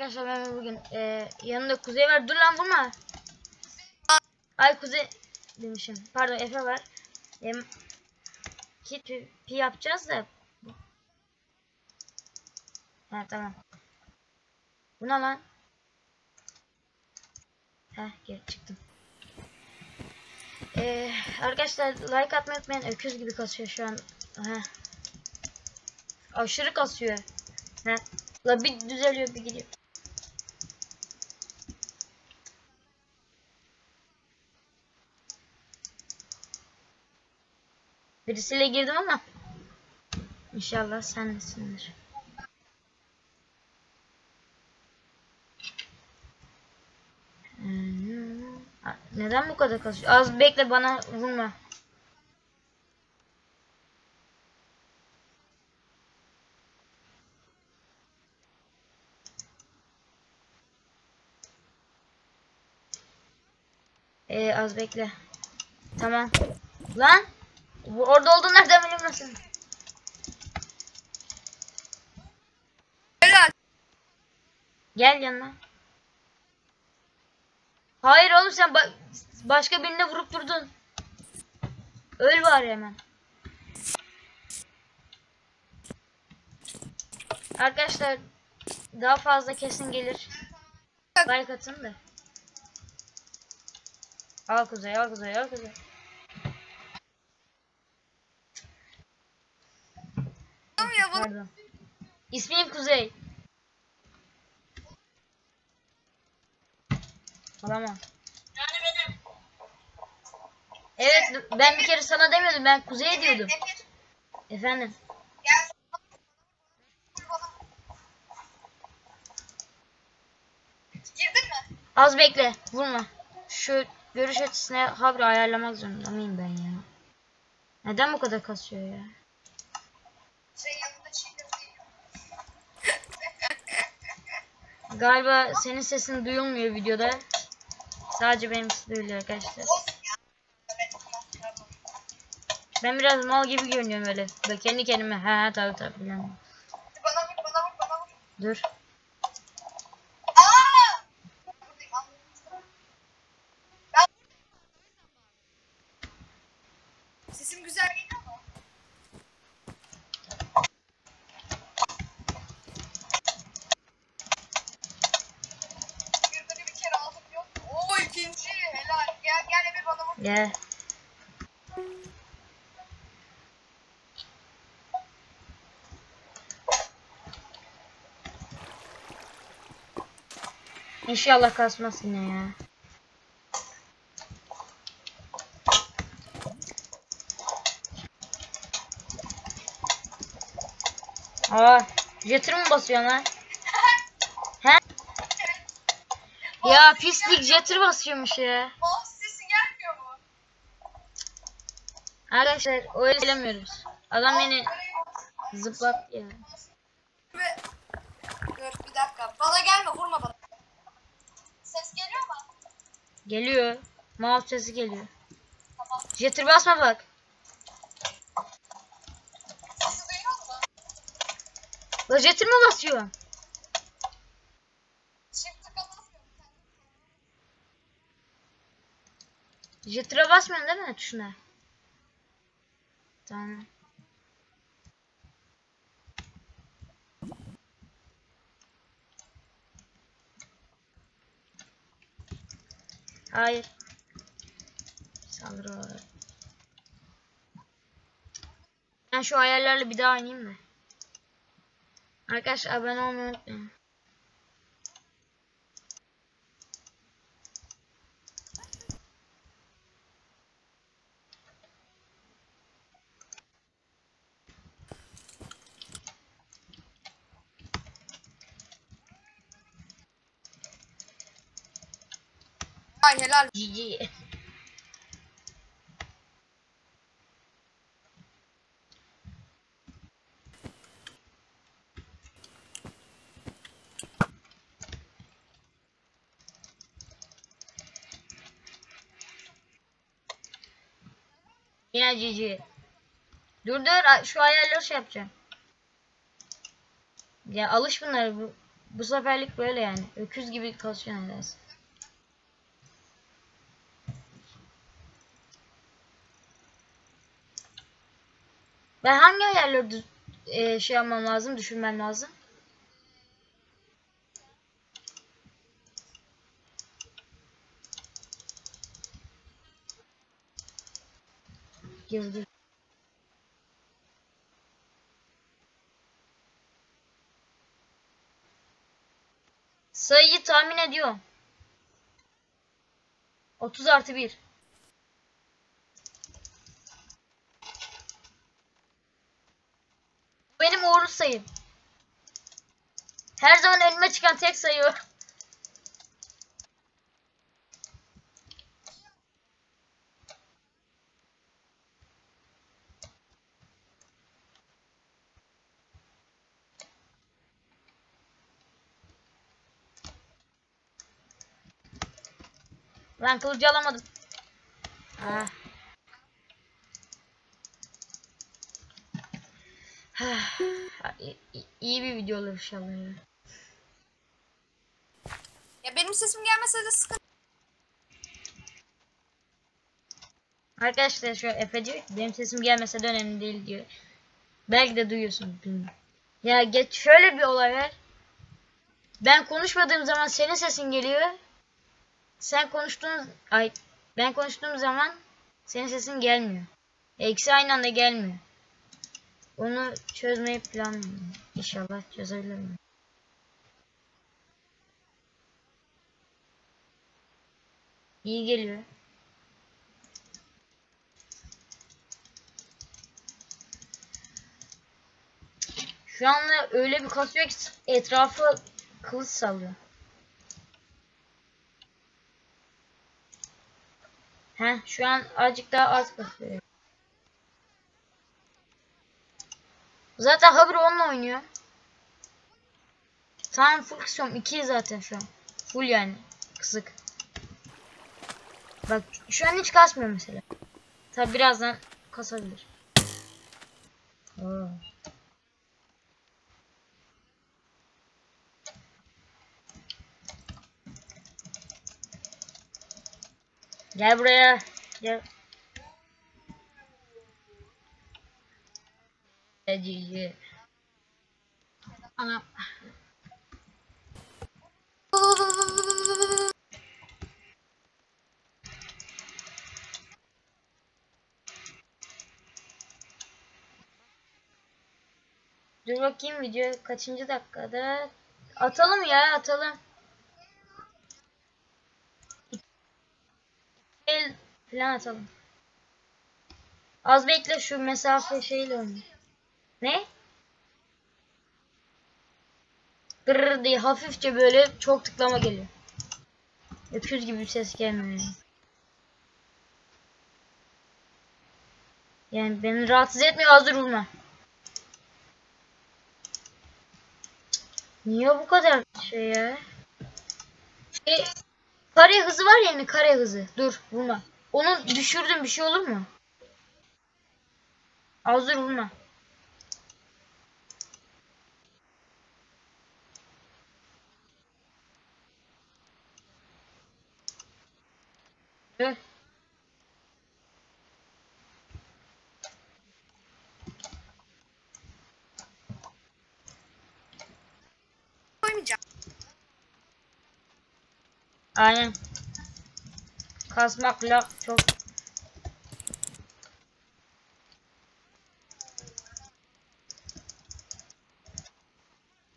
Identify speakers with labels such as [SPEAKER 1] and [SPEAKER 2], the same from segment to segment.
[SPEAKER 1] arkadaşlar ben bugün e, yanında Kuzey var. Dur lan vurma. Ay Kuzey demişim. Pardon Efe var. E, pi pi yapacağız da. Ha tamam. Bu ne lan? Heh geri çıktım. Ee, arkadaşlar like atmayı unutmayın. Öküz gibi kasıyor şu an. Heh. Aşırı kasıyor. Heh. La bir düzeliyor bir gidiyor. Birisiyle girdim ama İnşallah sensindir. Hmm. Neden bu kadar kasıyor? Az bekle bana vurma. Ee, az bekle. Tamam. Lan. Orada olduğunu nereden biliyorsun?
[SPEAKER 2] Helal.
[SPEAKER 1] Gel yanına. Hayır oğlum sen ba- başka birine vurup durdun. Öl var hemen. Arkadaşlar daha fazla kesin gelir. Like atın da. Al kuzey al kuzey al kuzey.
[SPEAKER 2] Tamam ya bunu
[SPEAKER 1] Pardon. İsmim Kuzey. Olamam.
[SPEAKER 3] Yani benim.
[SPEAKER 1] Evet ben bir kere sana demiyordum ben Kuzey diyordum. Efendim.
[SPEAKER 3] gel. Girdin mi?
[SPEAKER 1] Az bekle vurma. Şu görüş açısını habire ayarlamak zorunda mıyım ben ya? Neden bu kadar kasıyor ya?
[SPEAKER 3] Şey yanında cheater değil.
[SPEAKER 1] Galiba senin sesin duyulmuyor videoda. Sadece benim sesim duyuluyor arkadaşlar. Ben biraz mal gibi görünüyorum öyle. Bak kendi kendime ha ha tabii tabii bilemem.
[SPEAKER 3] Bana vur, bana vur, bana vur.
[SPEAKER 1] Dur.
[SPEAKER 2] Sesim güzel geliyor mu?
[SPEAKER 3] Birbiri bir kere aldım yok. Oo ikinci. Helal. Gel gel Emir bana vur.
[SPEAKER 1] Gel. İnşallah kasmaz yine ya. Aa, jetter mi basıyorsun lan? He? Ya pislik jetter basıyormuş ya.
[SPEAKER 3] Mouse sesi gelmiyor mu?
[SPEAKER 1] Arkadaşlar öyle söylemiyoruz. Adam beni zıplat ya.
[SPEAKER 2] Dur bir dakika. Bana gelme vurma bana.
[SPEAKER 3] Ses geliyor mu?
[SPEAKER 1] Geliyor. Mouse sesi geliyor.
[SPEAKER 3] Tamam.
[SPEAKER 1] Jetter basma bak.
[SPEAKER 3] Sesi duyuyor mu?
[SPEAKER 1] La jetter mi basıyor? Jetter'a basmıyorsun değil mi tuşuna? Tamam. Hayır. Saldırı. Ben şu ayarlarla bir daha oynayayım mı? Arkadaşlar abone olmayı unutmayın.
[SPEAKER 2] Ay helal.
[SPEAKER 1] GG. Yine GG. Dur dur şu ayarları şey yapacağım. Ya alış bunları bu. Bu seferlik böyle yani. Öküz gibi kasıyor nedense. Ben hangi ayarları e, şey yapmam lazım, düşürmem lazım? Girdi. Sayıyı tahmin ediyorum. 30 artı 1. Benim uğurlu sayım. Her zaman önüme çıkan tek sayı o. Lan kılıcı alamadım. Ah. Ah. İ- i- İyi bir video olur inşallah. ya.
[SPEAKER 2] Ya benim sesim gelmese de sıkıntı.
[SPEAKER 1] Arkadaşlar şu Efe diyor ki benim sesim gelmese de önemli değil diyor. Belki de duyuyorsun bilmiyorum. Ya geç şöyle bir olay var. Ben konuşmadığım zaman senin sesin geliyor. Sen konuştuğun ay ben konuştuğum zaman senin sesin gelmiyor. İkisi aynı anda gelmiyor. Onu çözmeyi planlıyorum. İnşallah çözebilirim. İyi geliyor. Şu anda öyle bir kasıyor ki etrafı kılıç sallıyor. Heh şu an azıcık daha az kasıyor. Zaten Habri onunla oynuyor. Tamam full kısıyorum. 2 zaten şu an. Full yani. Kısık. Bak şu an hiç kasmıyor mesela. Tabi birazdan kasabilir. Gel buraya. Gel. Cici. Ana. Dur bakayım video kaçıncı dakikada. Atalım ya atalım. El falan atalım. Az bekle şu mesafe şeyle oynayayım. Ne? Gırr diye hafifçe böyle çok tıklama geliyor. Öküz gibi bir ses gelmiyor yani. Beni rahatsız etmiyor hazır vurma. Niye bu kadar şey ya? Şey, kare hızı var yani kare hızı. Dur vurma. Onu düşürdüm bir şey olur mu? Hazır vurma. Dur.
[SPEAKER 2] Koymayacağım.
[SPEAKER 1] Aynen. Kasmakla çok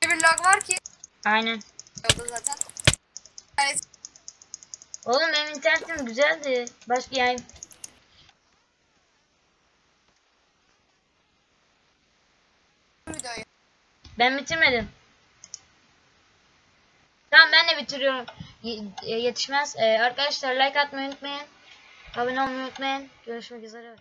[SPEAKER 2] Bir lag var ki.
[SPEAKER 1] aynen.
[SPEAKER 2] Yolda zaten.
[SPEAKER 1] Oğlum benim internetim güzeldi. Başka yani ben bitirmedim. Tamam ben de bitiriyorum. Y- yetişmez. Ee, arkadaşlar like atmayı unutmayın. Abone olmayı unutmayın. Görüşmek üzere.